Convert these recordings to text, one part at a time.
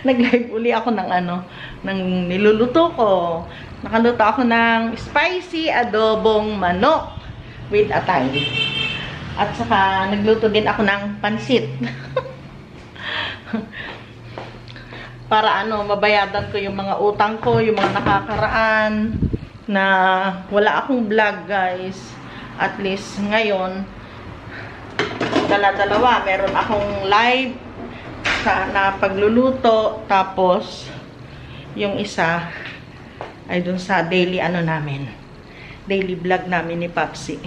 nag-live uli ako ng ano, ng niluluto ko. Nakaluto ako ng spicy adobong manok with atay. At saka nagluto din ako ng pansit. Para ano, mabayadan ko yung mga utang ko, yung mga nakakaraan na wala akong vlog, guys. At least ngayon, dala-dalawa. Meron akong live sa, na pagluluto. Tapos, yung isa ay dun sa daily ano namin. Daily vlog namin ni Papsi.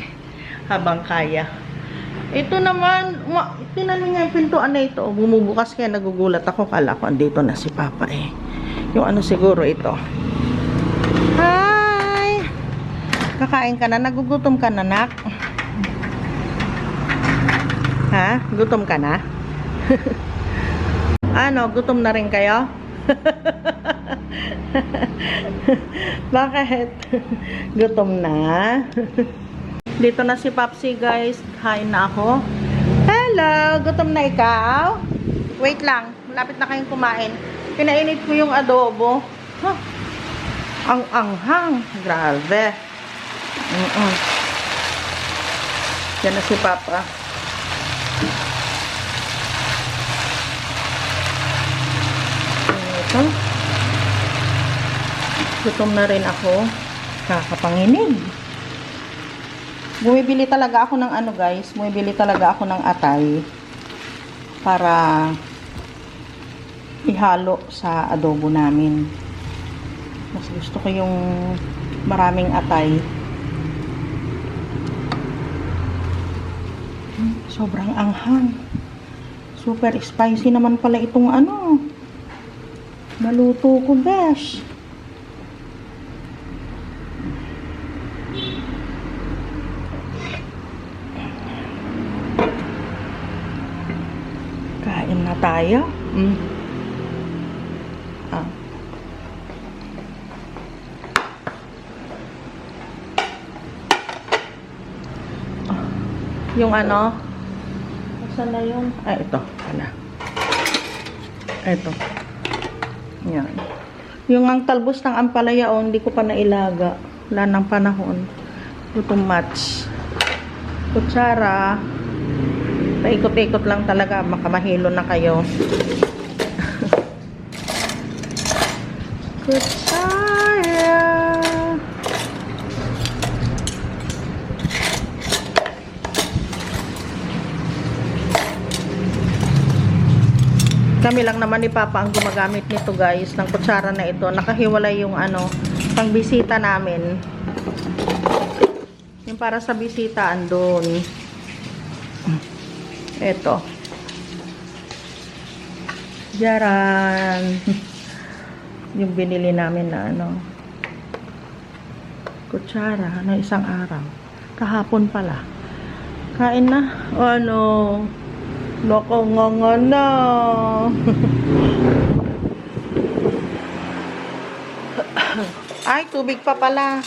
Habang kaya. Ito naman, ma, tinanong nga yung pintuan na ito. Bumubukas kaya nagugulat ako. Kala ko andito na si Papa eh. Yung ano siguro ito. Hi! Kakain ka na? Nagugutom ka na, nak? Ha? Gutom ka na? ano, gutom na rin kayo? Bakit? gutom na? Dito na si Papsi, guys. Kain na ako. Hello! Gutom na ikaw? Wait lang. Malapit na kayong kumain. Pinainit ko yung adobo. Huh. Ang anghang. Grabe. Mm -mm. Yan na si Papa. Ito. Gutom na rin ako. Kakapanginig. Bumibili talaga ako ng ano guys. Bumibili talaga ako ng atay. Para ihalo sa adobo namin. Mas gusto ko yung maraming atay. Hmm, Sobrang anghang. Super spicy naman pala itong ano. Naluto ko, besh. Kain na tayo. Mm. Ah. Ah. Yung ano? Saan na yun? Ah, ito. Wala. Ito. Yan. Yung ang talbos ng ampalaya, hindi ko pa nailaga. Wala ng panahon. Ito match. Kutsara. Paikot-ikot lang talaga. Makamahilo na kayo. Kutsara. Kami lang naman ni Papa ang gumagamit nito guys, ng kutsara na ito. Nakahiwalay yung ano, pang bisita namin. Yung para sa bisita andun. Ito. Jaran. yung binili namin na ano. Kutsara, na isang araw. Kahapon pala. Kain na. O ano, Loko nga nga na. Ay, tubig pa pala.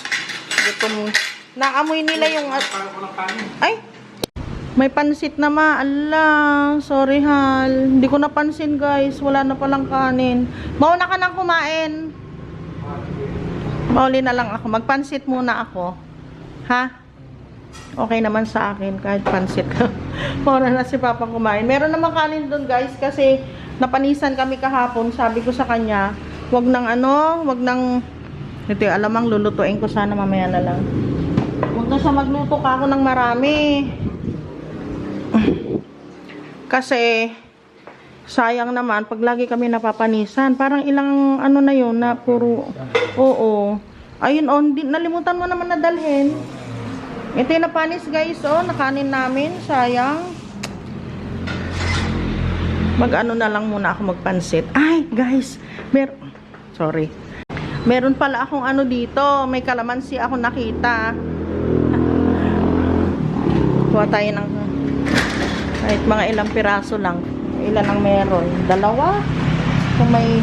Naamoy nila yung... Ay! May pansit na ma. Ala, sorry hal. Hindi ko napansin guys. Wala na palang kanin. Mauna ka nang kumain. Mauli na lang ako. Magpansit muna ako. Ha? okay naman sa akin kahit pansit Mauna na si Papa kumain. Meron naman kanin doon guys kasi napanisan kami kahapon. Sabi ko sa kanya, wag nang ano, wag nang ito alamang lulutuin ko sana mamaya na lang. Huwag na siya magluto ka ako ng marami. Kasi sayang naman pag lagi kami napapanisan. Parang ilang ano na yun na puro oo. Ayun on, di, nalimutan mo naman na dalhin. Ito yung napanis guys, oh, nakanin namin, sayang. Mag-ano na lang muna ako magpansit. Ay, guys, mer sorry. Meron pala akong ano dito, may kalamansi ako nakita. Kuha tayo ng kahit mga ilang piraso lang. Ilan ang meron? Dalawa? Kung may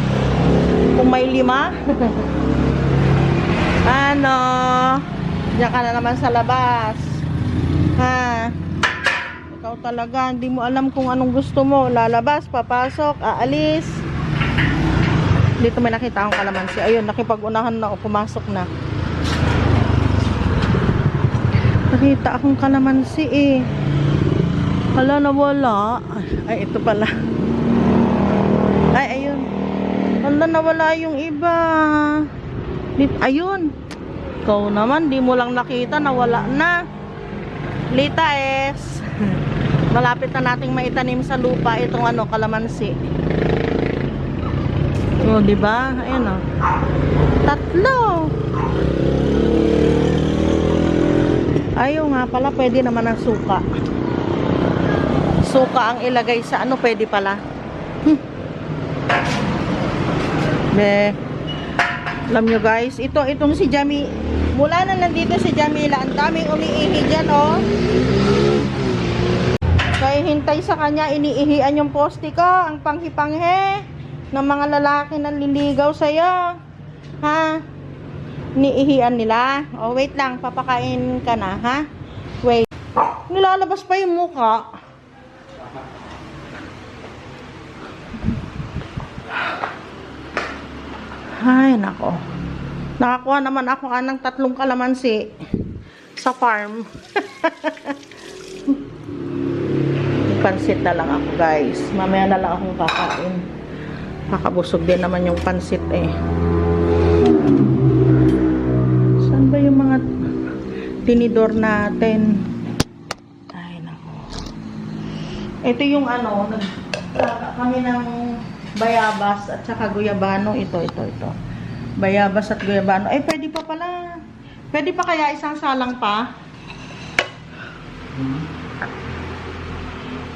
kung may lima? ano? Diyan ka na naman sa labas. Ha? Ikaw talaga, hindi mo alam kung anong gusto mo. Lalabas, papasok, aalis. Dito may nakita akong kalamansi. Ayun, nakipag-unahan na ako, pumasok na. Nakita akong kalamansi eh. Hala, nawala. Ay, ito pala. Ay, ayun. Hala, nawala yung iba. Ayun. Ikaw naman, di mo lang nakita, nawala na. Lita es. Malapit na nating maitanim sa lupa itong ano, kalamansi. Oh, di ba? Ayun oh. Tatlo. Ayaw nga pala, pwede naman ang suka. Suka ang ilagay sa ano, pwede pala. Hmm. Be. Alam nyo guys, ito, itong si Jami, mula na nandito si Jamila, ang daming umiihi dyan, oh. Kaya hintay sa kanya, iniihian yung poste ko, ang panghi-panghe ng mga lalaki na liligaw sa'yo. Ha? Iniihian nila. Oh, wait lang, papakain ka na, ha? Wait. Nilalabas pa yung muka. Ay, nako. Nakakuha naman ako ka ng tatlong kalamansi sa farm. pansit na lang ako, guys. Mamaya na lang akong kakain. Kakabusog din naman yung pansit eh. Saan ba yung mga tinidor natin? Ay, nako. Ito yung ano, nagkaka kami ng bayabas at saka guyabano. Ito, ito, ito. Bayabas at guyabano. Ay, pwede pa pala. Pwede pa kaya isang salang pa?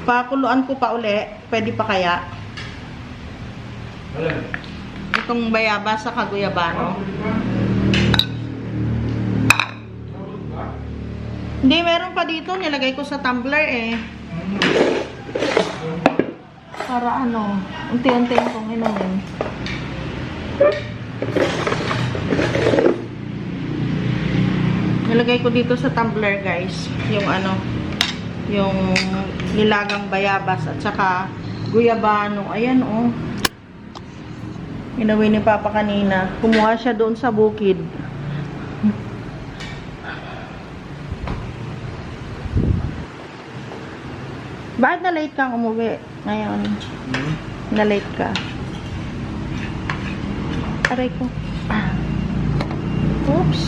Pakuluan ko pa uli. Pwede pa kaya? Itong bayabas sa kaguyabano. Hindi, meron pa dito. Nilagay ko sa tumbler eh. Para ano, unti-unti kong inumin. Nilagay ko dito sa tumbler guys, yung ano, yung nilagang bayabas at saka guyabano. Ayan oh. Inaway ni Papa kanina. Kumuha siya doon sa bukid. Bakit na late kang umuwi ngayon? Na late ka. Aray ko. Oops.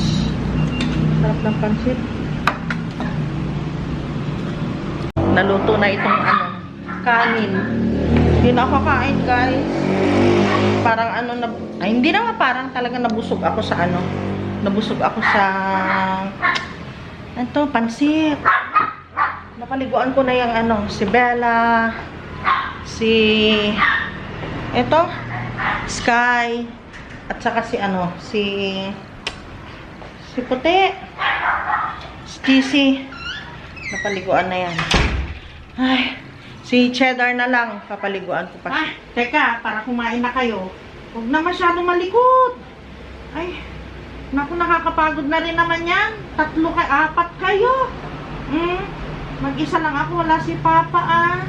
Sarap ng pansit. Naluto na itong ano, kanin. Na ako kain, guys. Parang ano na, ay hindi naman parang talaga nabusog ako sa ano. Nabusog ako sa ito, pansit. Napaliguan ko na yung ano, si Bella, si ito, Sky, at saka si ano, si si Puti, si TC. Napaliguan na yan. Ay, si Cheddar na lang, papaliguan ko pa. Ah, teka, para kumain na kayo. Huwag na masyadong malikot. Ay, naku, nakakapagod na rin naman yan. Tatlo kay apat kayo. Hmm? Mag-isa lang ako, wala si Papa ah.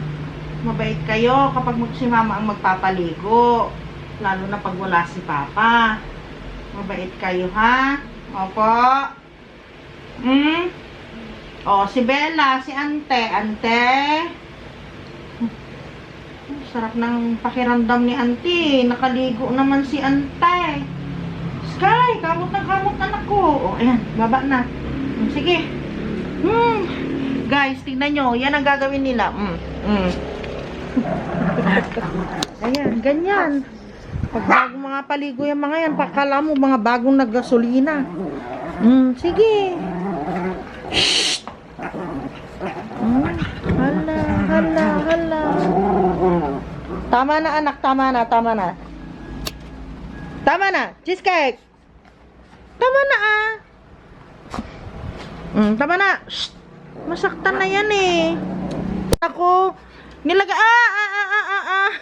Mabait kayo kapag si Mama ang magpapaligo. Lalo na pag wala si Papa. Mabait kayo ha? Opo. Hmm? O, si Bella, si Ante. Ante. Hmm, Sarap ng pakiramdam ni Ante. Nakaligo naman si Ante. Sky, kamot na kamot anak ko. O, ayan, baba na. Hmm, Sige. Hmm. Guys, tingnan nyo. Yan ang gagawin nila. Mm. Mm. Ayan, ganyan. Pag bagong mga paligo yung mga yan, pakala mo mga bagong naggasolina. Mm, sige. Mm, hala, hala, hala. Tama na anak, tama na, tama na. Tama na, cheesecake. Tama na ah. Mm, tama na. Shh. Masaktan na yan eh. Ako, nilagay, ah, ah, ah, ah, ah, ah.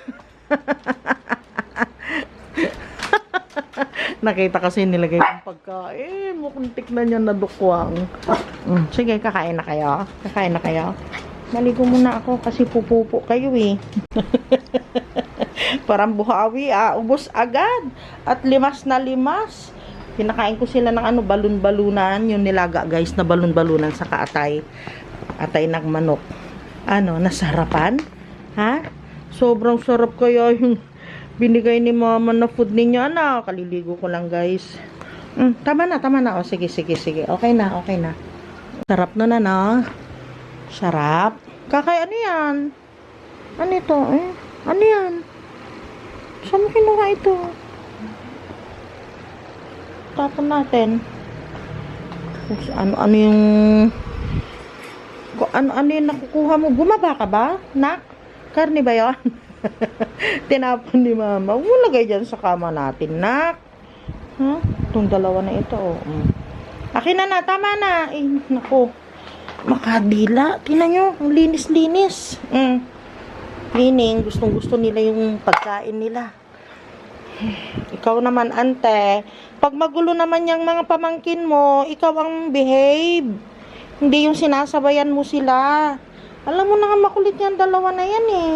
Nakita kasi nilagay kong pagkain. Tiknan niya na dukwang. Mm, sige, kakain na kayo. Kakain na kayo. Maligo muna ako kasi pupupo kayo eh. Parang buhawi ah, ubos agad. At limas na limas. Pinakain ko sila ng ano, balon-balunan. Yung nilaga guys na balon-balunan sa kaatay. Atay ng manok. Ano, nasarapan? Ha? Sobrang sarap kaya yung binigay ni mama na food ninyo. Ano, kaliligo ko lang guys. Mm, tama na, tama na. O, sige, sige, sige. Okay na, okay na. Sarap na na, no? Sarap. Kakay, ano yan? Ano ito? Eh? Ano yan? Saan kinuha ito? Tapon natin. Ano, ano yung... Ano, ano yung nakukuha mo? Bumaba ka ba? Nak? Karne ba yun? Tinapon ni mama. Huwag mo lagay dyan sa kama natin, nak. Ha? Itong dalawa na ito, oh. Mm. Akin na na, tama na. Eh, nako. Makadila. Tingnan nyo, ang linis-linis. Mm. Cleaning, gustong gusto nila yung pagkain nila. Ikaw naman, ante. Pag magulo naman yung mga pamangkin mo, ikaw ang behave. Hindi yung sinasabayan mo sila. Alam mo na nga makulit yan, dalawa na yan eh.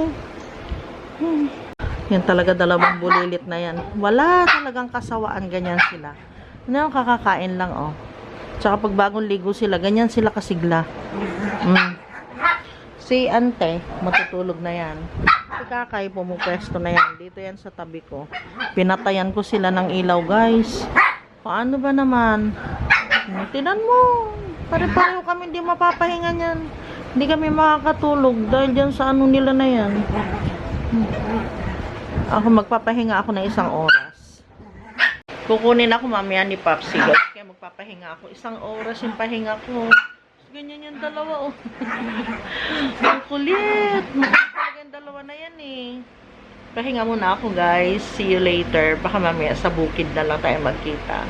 Hmm. Yan talaga dalawang bulilit na yan. Wala talagang kasawaan, ganyan sila. Ano kakakain lang, oh. Tsaka pag bagong ligo sila, ganyan sila kasigla. Mm. Si ante, matutulog na yan. Si kakay, pumupwesto na yan. Dito yan sa tabi ko. Pinatayan ko sila ng ilaw, guys. Paano ba naman? Tinan mo. Pare-pareho kami hindi mapapahinga niyan. Hindi kami makakatulog dahil dyan sa ano nila na yan. Ako magpapahinga ako ng isang oras. Kukunin ako mamaya ni Papsi guys. Kaya magpapahinga ako. Isang oras yung pahinga ko. Ganyan yung dalawa oh. Ang kulit. Magpapalaga yung dalawa na yan eh. Pahinga muna ako guys. See you later. Baka mamaya sa bukid na lang tayo magkita.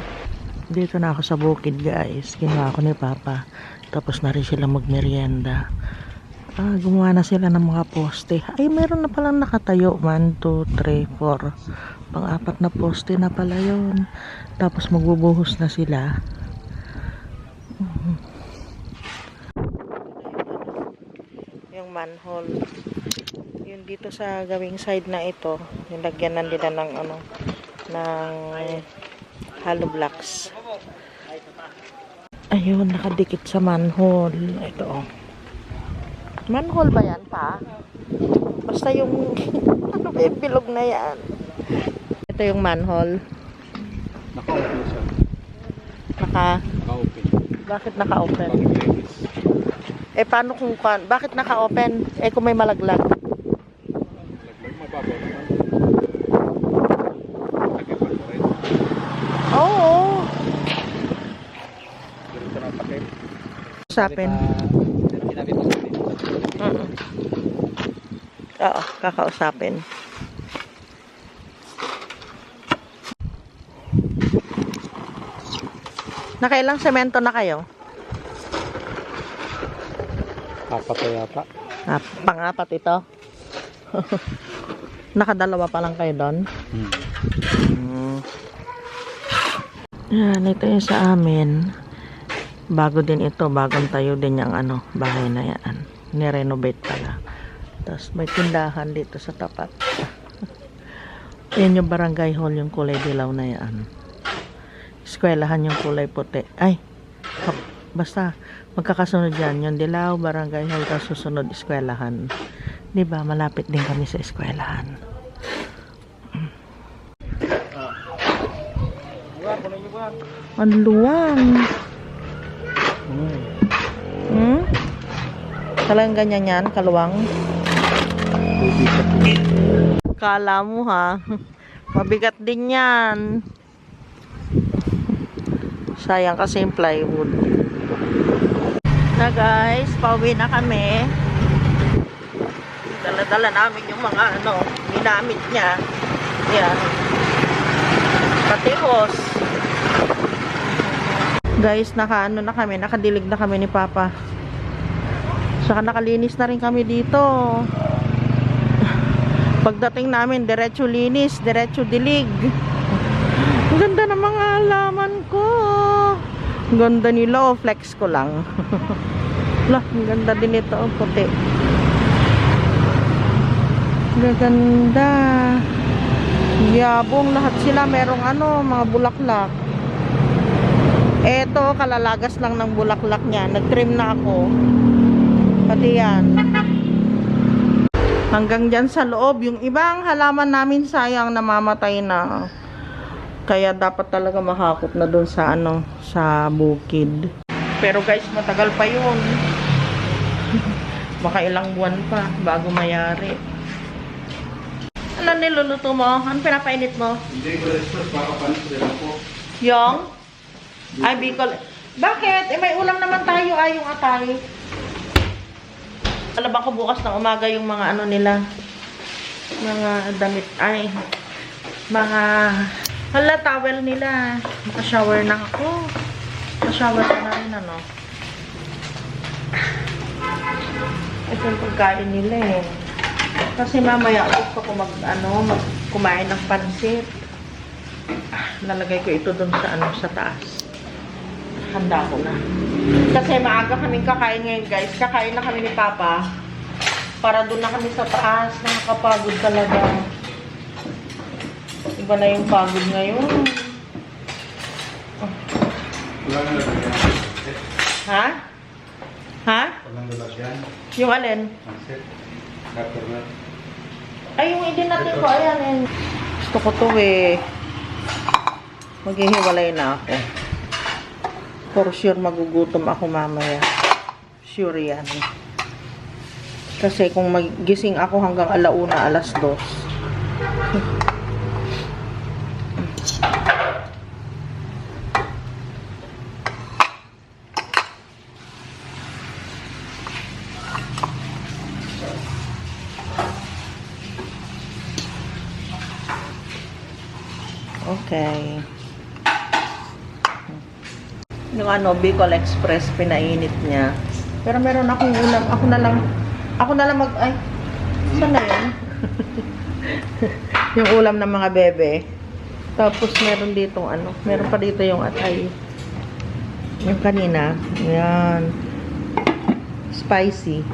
Dito na ako sa bukid guys. Ginawa ko ni Papa. Tapos na rin sila magmerienda. Ah, gumawa na sila ng mga poste. Ay, meron na palang nakatayo. 1, 2, 3, 4. Pang-apat na poste na pala yon. Tapos magbubuhos na sila. Mhm. Yung manhole. Yun dito sa gawing side na ito. Nilagyan na nila ng ano, ng hollow blocks. Ayun, nakadikit sa manhole. Ito oh. Manhole ba yan pa? Basta yung ano ba yung bilog na yan. Ito yung manhole. Naka-open siya. Naka, Naka-open. bakit naka-open? Eh paano kung, bakit naka-open? Eh kung may malaglag. Laglag, mababaw naman. Oo. Usapin. Kinabit mo sa Mm Oo, kakausapin. Nakailang semento na kayo? Apat yata. Ah, pang-apat ito. Nakadalawa pa lang kayo doon. Hmm. Mm. Yan, ito yung sa amin. Bago din ito, bagong tayo din yung ano, bahay na yan. Nirenovate pala. Tapos may tindahan dito sa tapat. yan yung barangay hall, yung kulay dilaw na yan. Eskwelahan yung kulay puti. Ay, basta magkakasunod yan. Yung dilaw, barangay hall, tapos susunod eskwelahan. 'Di ba malapit din kami sa eskwelahan. Ang luwang. Hmm? Talagang ganyan yan, kaluwang. Tubig sa Kala mo ha. Mabigat din yan. Sayang kasi yung plywood. Na guys, pauwi na kami. Dala-dala namin yung mga ano, ginamit niya. Yan. Pati hose. Guys, naka ano na kami, nakadilig na kami ni Papa. Saka nakalinis na rin kami dito. Pagdating namin, diretso linis, diretso dilig. Ang ganda ng mga halaman ko. Ang ganda nila, oh, flex ko lang. Lah, ang ganda din ito, ang puti. Gaganda. Yabong lahat sila merong ano, mga bulaklak. Eto, kalalagas lang ng bulaklak niya. Nag-trim na ako. Pati yan. Hanggang dyan sa loob. Yung ibang halaman namin sayang namamatay na. Kaya dapat talaga mahakot na doon sa ano, sa bukid. Pero guys, matagal pa yun. Baka ilang buwan pa bago mayari. Ano niluluto mo? Ano pinapainit mo? Hindi ko express makapanis rin po. Yung? Ay, Bicol. Bakit? Eh, may ulam naman tayo ay yung atay. Alabang ko bukas ng umaga yung mga ano nila. Mga damit. Ay, mga hala towel nila. Maka-shower na ako. Maka-shower ka na rin ano. Ito yung pagkain nila eh. Kasi mamaya gusto ko mag, ano, mag kumain ng pansit. Ah, Lalagay ko ito dun sa ano sa taas. Handa ko na. Kasi maaga kaming kakain ngayon guys. Kakain na kami ni Papa. Para dun na kami sa taas. Nakakapagod talaga. Iba na yung pagod ngayon. Lalagyan. Ha? Ha? Yung alin? Ay, yung idin natin ko. Ayan, ayan. Gusto ko to eh. Maghihiwalay na ako. For sure magugutom ako mamaya. Sure yan. Kasi kung magising ako hanggang alauna, alas dos. Okay. Yung ano, Bicol Express, pinainit niya. Pero meron akong ulam. Ako na lang, ako na lang mag, ay, saan na yun? yung ulam ng mga bebe. Tapos meron dito ano, meron pa dito yung atay. Yung kanina, yan. Spicy.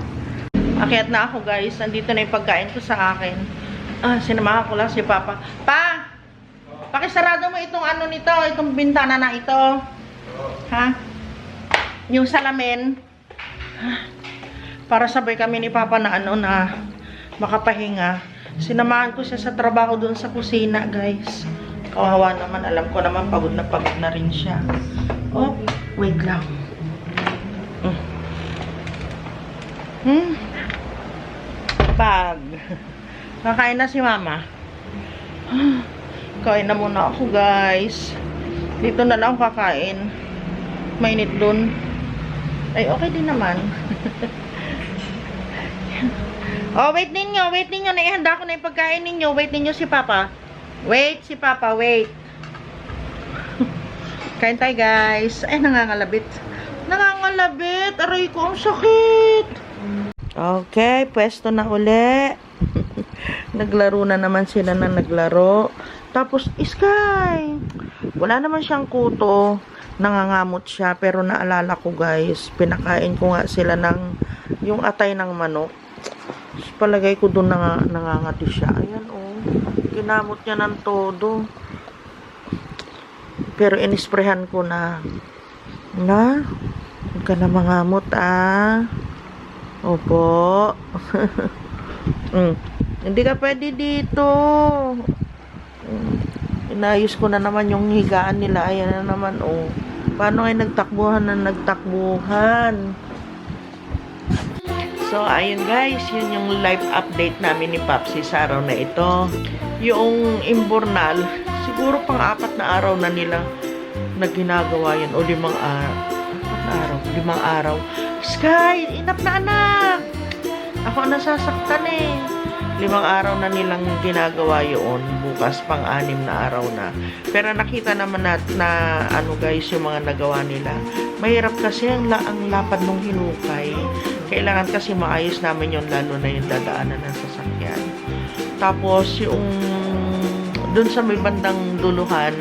Akyat na ako guys. Nandito na yung pagkain ko sa akin. Ah, sinamahan ko lang si Papa. Pa! Pakisarado mo itong ano nito, itong bintana na ito. Ha? Yung salamin. Ha? Para sabay kami ni Papa na ano na makapahinga. Sinamahan ko siya sa trabaho doon sa kusina, guys. Kawawa naman, alam ko naman pagod na pagod na rin siya. Oh, wait lang. Mm. Hmm. Bag. Kakain na si Mama. Kain na muna ako, guys. Dito na lang kakain. Mainit dun. Ay, okay din naman. oh, wait ninyo, wait ninyo. Naihanda ko na yung pagkain ninyo. Wait ninyo si Papa. Wait, si Papa, wait. Kain tayo, guys. Ay, nangangalabit. Nangangalabit. Aray ko, ang sakit. Okay, pwesto na uli. naglaro na naman sila na naglaro. Tapos, Sky! Wala naman siyang kuto. Nangangamot siya. Pero naalala ko, guys, pinakain ko nga sila ng yung atay ng manok. Tapos palagay ko doon nang, nangangati siya. Ayan, oh. Ginamot niya ng todo. Pero inisprehan ko na. Na? Huwag ka na mangamot, ah. Opo. mm. Hindi ka pwede dito. Mm. Inayos ko na naman yung higaan nila. Ayan na naman, oh. Paano ay nagtakbuhan na nagtakbuhan? So, ayun guys, yun yung live update namin ni Papsi sa araw na ito. Yung imbornal, siguro pang apat na araw na nila na ginagawa yun. O limang araw. Araw. Limang araw. Sky, inap na anak! Ako nasasaktan eh. Limang araw na nilang ginagawa yun. Bukas pang anim na araw na. Pero nakita naman nat na ano guys yung mga nagawa nila. Mahirap kasi ang, la ang lapad ng hinukay. Kailangan kasi maayos namin yon lalo na yung dadaanan ng sasakyan. Tapos yung dun sa may bandang duluhan,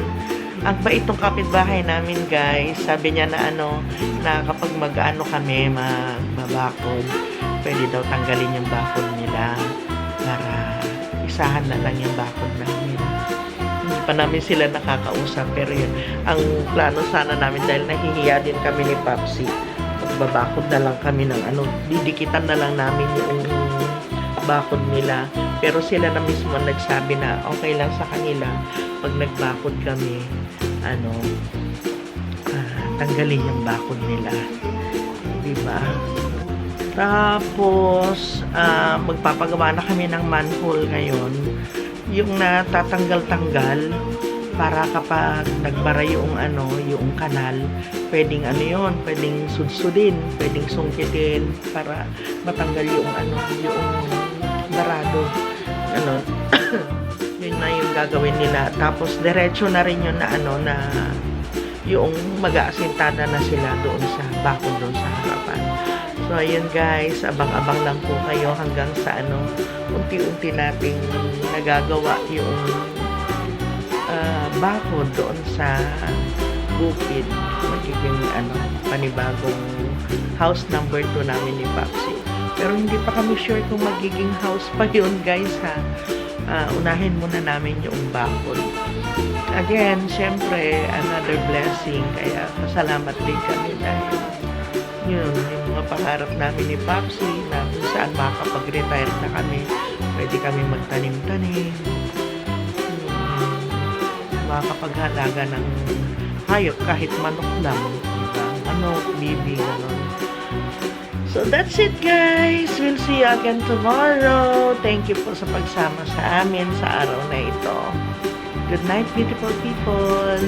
ang bait ng kapitbahay namin guys, sabi niya na ano, na kapag mag-ano kami, mag bakod, pwede daw tanggalin yung bakod nila isahan na lang yung bakod namin. Hindi pa namin sila nakakausap pero yun, ang plano sana namin dahil nahihiya din kami ni Papsi, magbabakod na lang kami ng ano, didikitan na lang namin yung bakod nila. Pero sila na mismo nagsabi na okay lang sa kanila pag nagbakod kami, ano, ah, tanggalin yung bakod nila. Diba? Tapos, ah, magpapagawa na kami ng manhole ngayon. Yung natatanggal-tanggal para kapag nagbara yung ano, yung kanal, pwedeng ano yun, pwedeng sudsudin, pwedeng sungkitin para matanggal yung ano, yung barado. Ano, yun na yung gagawin nila. Tapos, diretso na rin yun na ano, na yung mag-aasintada na sila doon sa bakod doon sa harapan. So, ayun guys, abang-abang lang po kayo hanggang sa ano, unti-unti nating nagagawa yung ah, bakod doon sa bukid. Magiging ano, panibagong house number 2 namin ni Papsi. Pero hindi pa kami sure kung magiging house pa yun guys ha. Ah, unahin muna namin yung bakod. Again, syempre, another blessing. Kaya pasalamat din kami dahil yun, yung mga pangarap namin ni Papsi na kung saan makakapag-retire na kami. Pwede kami magtanim-tanim. Yung makakapaghalaga ng hayop kahit manok lang. Diba? Manok, bibi. So that's it guys. We'll see you again tomorrow. Thank you po sa pagsama sa amin sa araw na ito. Good night beautiful people.